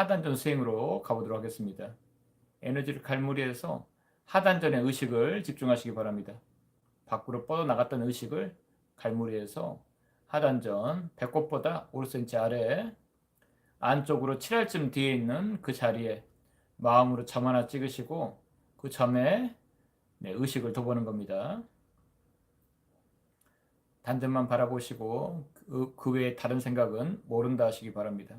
하단전 수행으로 가보도록 하겠습니다. 에너지를 갈무리해서 하단전의 의식을 집중하시기 바랍니다. 밖으로 뻗어나갔던 의식을 갈무리해서 하단전 배꼽보다 5cm 아래 안쪽으로 7할쯤 뒤에 있는 그 자리에 마음으로 점 하나 찍으시고 그 점에 네, 의식을 둬보는 겁니다. 단점만 바라보시고 그, 그 외에 다른 생각은 모른다 하시기 바랍니다.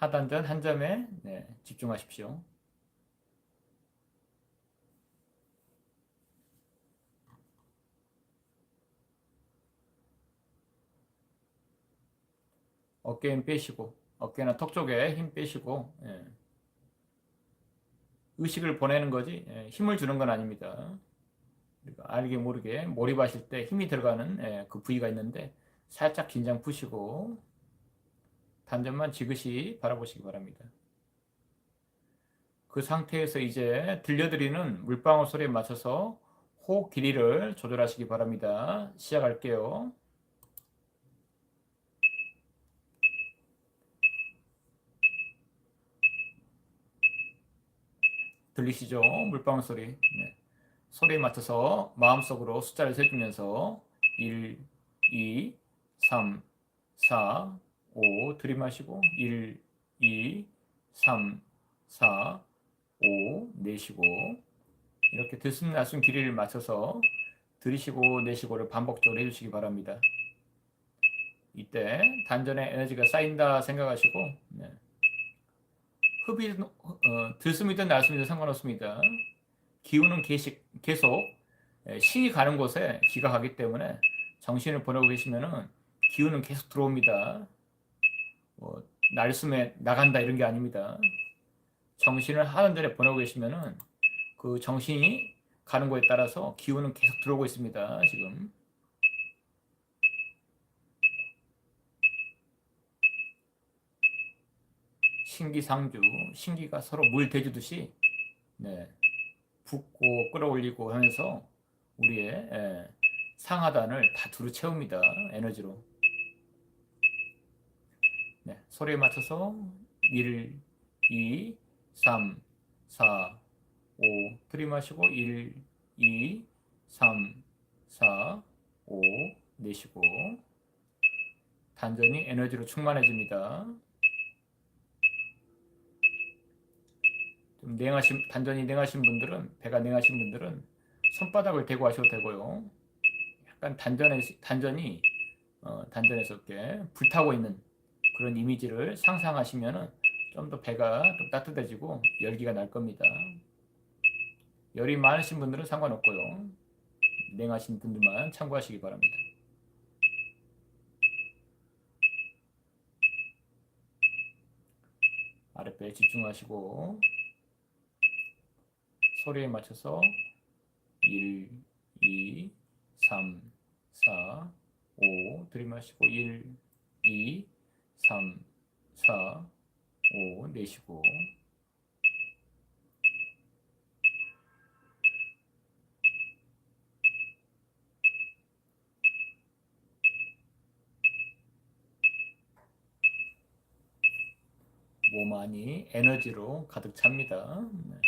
하단전 한 점에 네, 집중하십시오. 어깨 힘 빼시고 어깨나 턱 쪽에 힘 빼시고 예. 의식을 보내는 거지 예, 힘을 주는 건 아닙니다. 그러니까 알게 모르게 몰입하실 때 힘이 들어가는 예, 그 부위가 있는데 살짝 긴장 푸시고 단점만 지그시 바라보시기 바랍니다. 그 상태에서 이제 들려드리는 물방울 소리에 맞춰서 호흡 길이를 조절하시기 바랍니다. 시작할게요. 들리시죠? 물방울 소리. 네. 소리에 맞춰서 마음속으로 숫자를 세주면서 1, 2, 3, 4, 5 들이마시고 1, 2, 3, 4, 5 내쉬고 이렇게 들숨 날숨 길이를 맞춰서 들이쉬고 내쉬고를 반복적으로 해주시기 바랍니다. 이때 단전에 에너지가 쌓인다 생각하시고 네. 흡이 어, 들숨이든 날숨이든 상관없습니다. 기운은 계시, 계속 예, 신이 가는 곳에 기가 가기 때문에 정신을 보내고 계시면은 기운은 계속 들어옵니다. 뭐 날숨에 나간다 이런 게 아닙니다. 정신을 하는 전에 보내고 계시면은 그 정신이 가는 곳에 따라서 기운은 계속 들어오고 있습니다. 지금. 신기상주, 신기가 서로 물 대주듯이 네, 붓고 끌어올리고 하면서 우리의 예, 상하단을 다 두루 채웁니다. 에너지로. 네, 소리에 맞춰서 1, 2, 3, 4, 5 들이마시고 1, 2, 3, 4, 5 내쉬고 단전이 에너지로 충만해집니다. 좀 냉하신 단전이 냉하신 분들은 배가 냉하신 분들은 손바닥을 대고 하셔도 되고요. 약간 단전에 단전이 어, 단전에서 이렇게 불타고 있는 그런 이미지를 상상하시면은 좀더 배가 좀 따뜻해지고 열기가 날 겁니다. 열이 많으신 분들은 상관없고요. 냉하신 분들만 참고하시기 바랍니다. 아랫배에 집중하시고 소리에 맞춰서 1, 2, 3, 4, 5 들이마시고 1, 2, 3, 4, 5 내쉬고 몸 안이 에너지로 가득 찹니다. 네.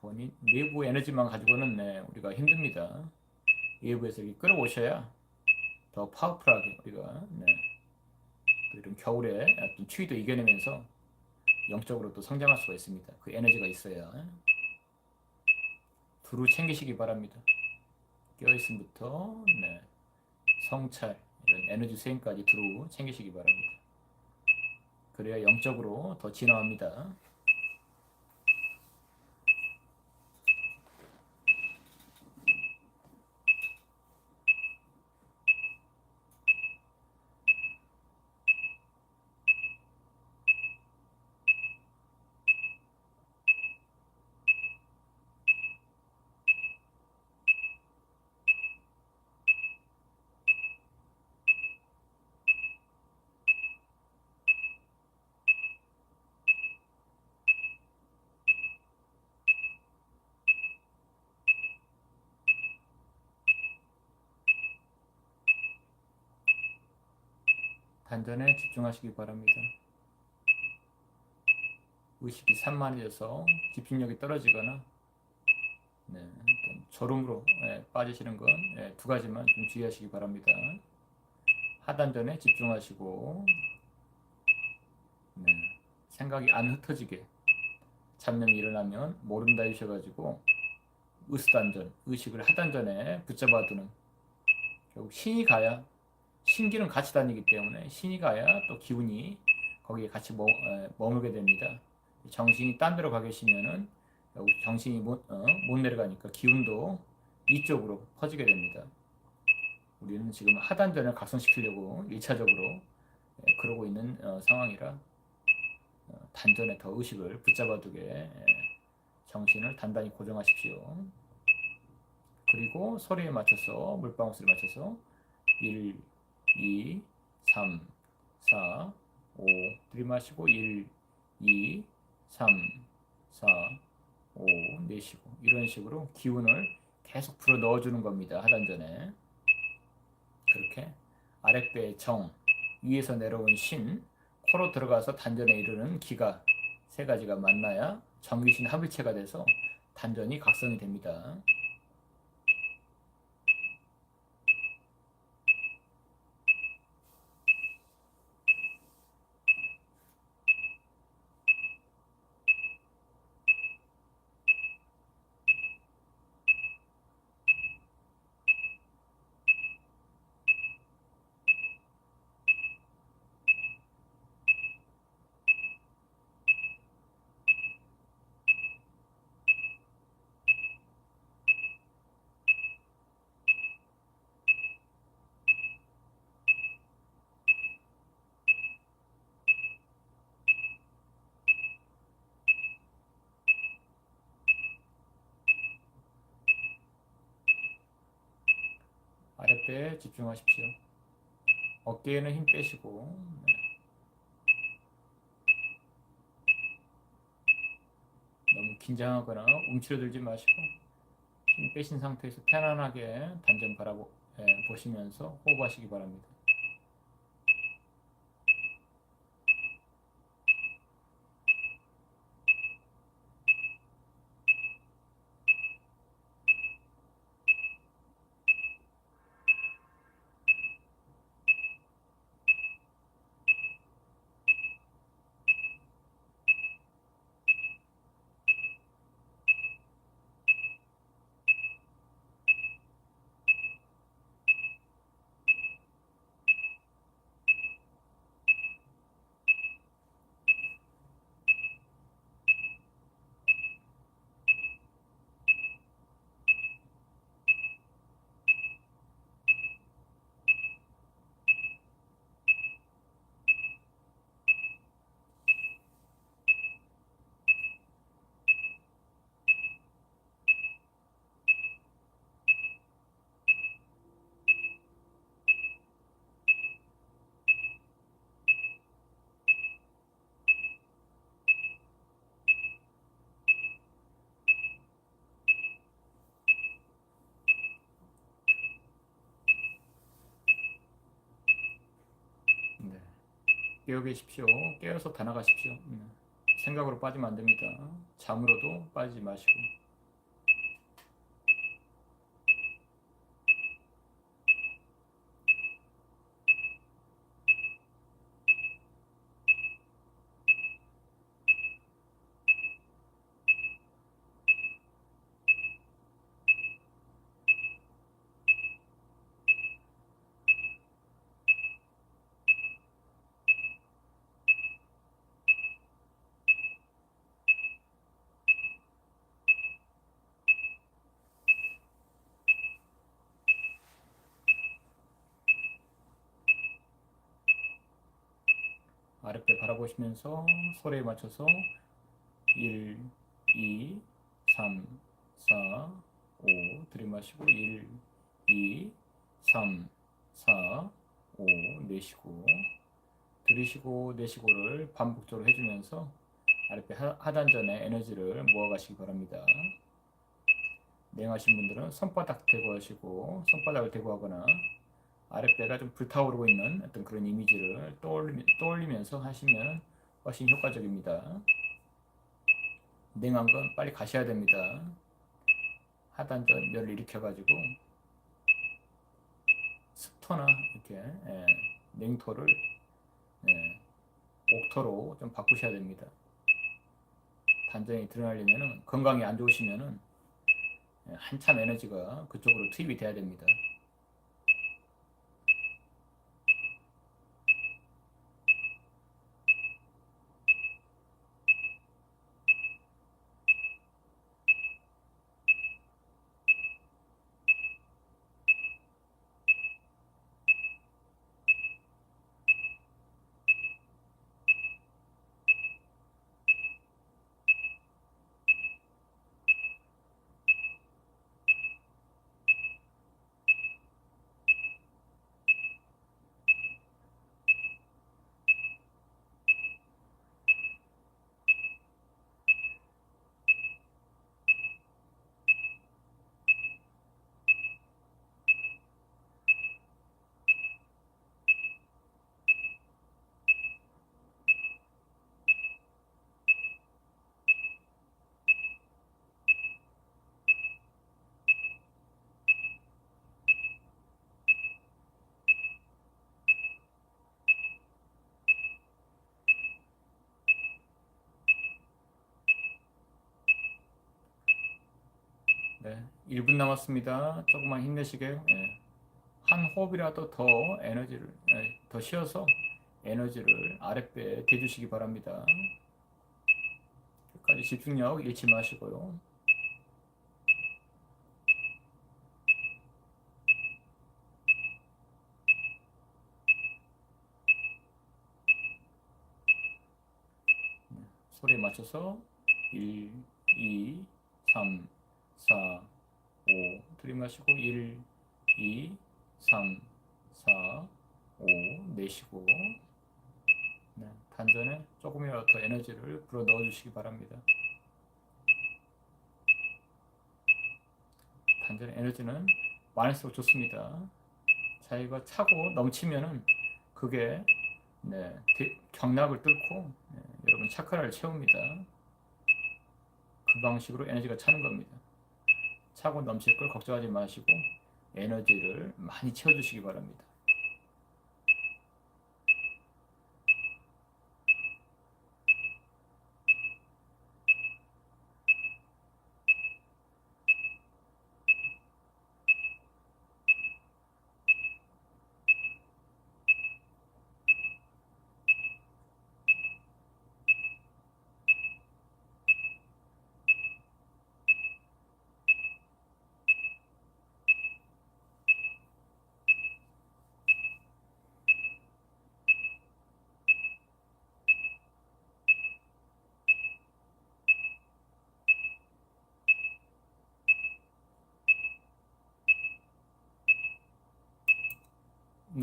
본인 내부 에너지만 가지고는 네, 우리가 힘듭니다. 외부에서 끌어오셔야 더 파워풀하게 우리가 네, 이런 겨울에 어떤 추위도 이겨내면서 영적으로 또 성장할 수가 있습니다. 그 에너지가 있어야 두루 챙기시기 바랍니다. 깨어있음부터 네, 성찰 이런 에너지 수행까지 두루 챙기시기 바랍니다. 그래야 영적으로 더 진화합니다. 단전에 집중하시기 바랍니다. 의식이 산만해져서 집중력이 떨어지거나 네, 졸음으로 예, 빠지시는 건두 가지만 좀 주의하시기 바랍니다. 하단전에 집중하시고 네, 생각이 안 흩어지게 잡념이 일어나면 모른다 이셔가지고 의수단전, 의식을 하단전에 붙잡아두는 결국 신이 가야 신기는 같이 다니기 때문에 신이 가야 또 기운이 거기에 같이 머, 에, 머물게 됩니다. 정신이 딴 데로 가 계시면은 정신이 못, 어, 못 내려가니까 기운도 이쪽으로 퍼지게 됩니다. 우리는 지금 하단전을 각성시키려고 1차적으로 예, 그러고 있는 어, 상황이라 어, 단전에 더 의식을 붙잡아두게 예, 정신을 단단히 고정하십시오. 그리고 소리에 맞춰서 물방울 소리에 맞춰서 1, 2, 3, 4, 5 들이마시고 1, 2, 3, 4, 5 내쉬고 이런 식으로 기운을 계속 불어 넣어주는 겁니다. 하단전에 그렇게 아랫배의 정 위에서 내려온 신 코로 들어가서 단전에 이르는 기가 세 가지가 만나야 정기신 합일체가 돼서 단전이 각성이 됩니다. 아랫배에 집중하십시오. 어깨에는 힘 빼시고 네. 너무 긴장하거나 움츠러들지 마시고 힘 빼신 상태에서 편안하게 단전 바라보시면서 호흡하시기 바랍니다. 깨어 계십시오. 깨어서 다 나가십시오. 음. 생각으로 빠지면 안 됩니다. 잠으로도 빠지지 마시고. 바라보시면서 소리에 맞춰서 1, 2, 3, 4, 5 들이마시고 1, 2, 3, 4, 5 내쉬고 들이쉬고 내쉬고를 반복적으로 해주면서 아랫배 하- 하단전에 에너지를 모아가시기 바랍니다. 냉하신 분들은 손바닥 대고 하시고 손바닥을 대고 하거나 아랫배가 좀 불타오르고 있는 어떤 그런 이미지를 떠올리, 떠올리면 서 하시면 훨씬 효과적입니다. 냉한 건 빨리 가셔야 됩니다. 하단전 열을 일으켜가지고 습토나 이렇게 예, 냉토를 예, 옥토로 좀 바꾸셔야 됩니다. 단전이 드러나려면 건강이 안 좋으시면은 예, 한참 에너지가 그쪽으로 투입이 돼야 됩니다. 1분 남았습니다. 조금만 힘내시게요. 예. 한 호흡이라도 더 에너지를 예, 더 쉬어서 에너지를 아랫배에 대주시기 바랍니다. 끝까지 집중력 잃지 마시고요. 네, 소리에 맞춰서 1, 2, 3, 4, 5 들이마시고 1, 2, 3, 4, 5 내쉬고 네, 단전에 조금이라도 더 에너지를 불어 넣어 주시기 바랍니다. 단전의 에너지는 많을수록 좋습니다. 자기가 차고 넘치면은 그게 네, 대- 경락을 뚫고 네, 여러분 차크라를 채웁니다. 그 방식으로 에너지가 차는 겁니다. 차고 넘칠 걸 걱정하지 마시고 에너지를 많이 채워주시기 바랍니다.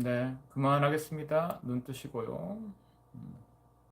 네, 그만하겠습니다. 눈 뜨시고요.